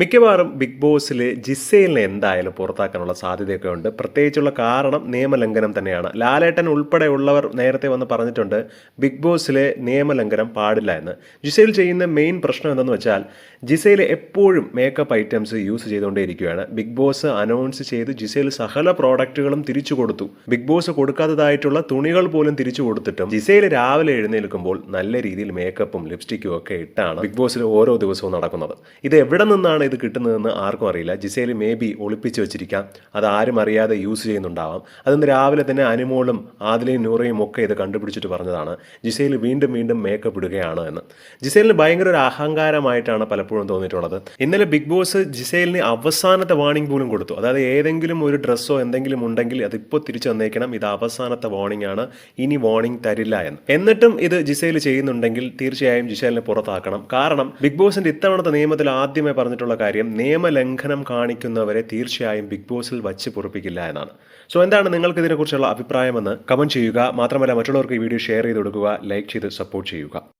മിക്കവാറും ബിഗ് ബോസിൽ ജിസൈലിനെ എന്തായാലും പുറത്താക്കാനുള്ള സാധ്യതയൊക്കെ ഉണ്ട്. പ്രത്യേകിച്ചുള്ള കാരണം നിയമലംഘനം തന്നെയാണ്. ലാലേട്ടൻ ഉൾപ്പെടെയുള്ളവർ നേരത്തെ വന്ന് പറഞ്ഞിട്ടുണ്ട് ബിഗ് ബോസിലെ നിയമലംഘനം പാടില്ല എന്ന്. ജിസയിൽ ചെയ്യുന്ന മെയിൻ പ്രശ്നം എന്തെന്ന് വെച്ചാൽ ജിസയിൽ എപ്പോഴും മേക്കപ്പ് ഐറ്റംസ് യൂസ് ചെയ്തുകൊണ്ടേയിരിക്കുകയാണ്. ബിഗ് ബോസ് അനൗൺസ് ചെയ്ത് ജിസയിൽ സകല പ്രോഡക്റ്റുകളും തിരിച്ചു കൊടുത്തു. ബിഗ് ബോസ് കൊടുക്കാത്തതായിട്ടുള്ള തുണികൾ പോലും തിരിച്ചു കൊടുത്തിട്ടും ജിസയിൽ രാവിലെ എഴുന്നേൽക്കുമ്പോൾ നല്ല രീതിയിൽ മേക്കപ്പും ലിപ്സ്റ്റിക്കും ഒക്കെ ഇട്ടാണ് ബിഗ് ബോസിൽ ഓരോ ദിവസവും നടക്കുന്നത്. ഇത് എവിടെ നിന്നാണ് ഇത് കിട്ടുന്നതെന്ന് ആർക്കും അറിയില്ല. ജിസേൽ മേ ബി ഒളിപ്പിച്ച് വെച്ചിരിക്കാം. അത് ആരും അറിയാതെ യൂസ് ചെയ്യുന്നുണ്ടാവാം. അതൊന്ന് രാവിലെ തന്നെ അനുമോളും ആദിലയും നൂറയും ഒക്കെ ഇത് കണ്ടുപിടിച്ചിട്ട് പറഞ്ഞതാണ്. ജിസേൽ വീണ്ടും വീണ്ടും മേക്കപ്പ് ഇടുകയാണ് എന്ന്. ജിസേലിന് ഭയങ്കര ഒരു അഹങ്കാരമായിട്ടാണ് പലപ്പോഴും തോന്നിയിട്ടുള്ളത്. ഇന്നലെ ബിഗ് ബോസ് ജിസേലിന് അവസാനത്തെ വാണിംഗ് പോലും കൊടുത്തു. അതായത് ഏതെങ്കിലും ഒരു ഡ്രസ്സോ എന്തെങ്കിലും ഉണ്ടെങ്കിൽ അതിപ്പോൾ തിരിച്ചു വന്നേക്കണം. ഇത് അവസാനത്തെ വാണിംഗ് ആണ്. ഇനി വാണിംഗ് തരില്ല എന്ന്. എന്നിട്ടും ഇത് ജിസേൽ ചെയ്യുന്നുണ്ടെങ്കിൽ തീർച്ചയായും ജിസേലിനെ പുറത്താക്കണം. കാരണം ബിഗ് ബോസിന്റെ ഇത്തവണത്തെ നിയമത്തിൽ ആദ്യമേ പറഞ്ഞിട്ടുള്ള കാര്യം നിയമലംഘനം കാണിക്കുന്നവരെ തീർച്ചയായും ബിഗ് ബോസിൽ വച്ച് പൊറപ്പിക്കില്ല എന്നാണ്. സോ എന്താണ് നിങ്ങൾക്ക് ഇതിനെക്കുറിച്ചുള്ള അഭിപ്രായമെന്ന് കമന്റ് ചെയ്യുക. മാത്രമല്ല മറ്റുള്ളവർക്ക് ഈ വീഡിയോ ഷെയർ ചെയ്ത് കൊടുക്കുക. ലൈക്ക് ചെയ്ത് സപ്പോർട്ട് ചെയ്യുക.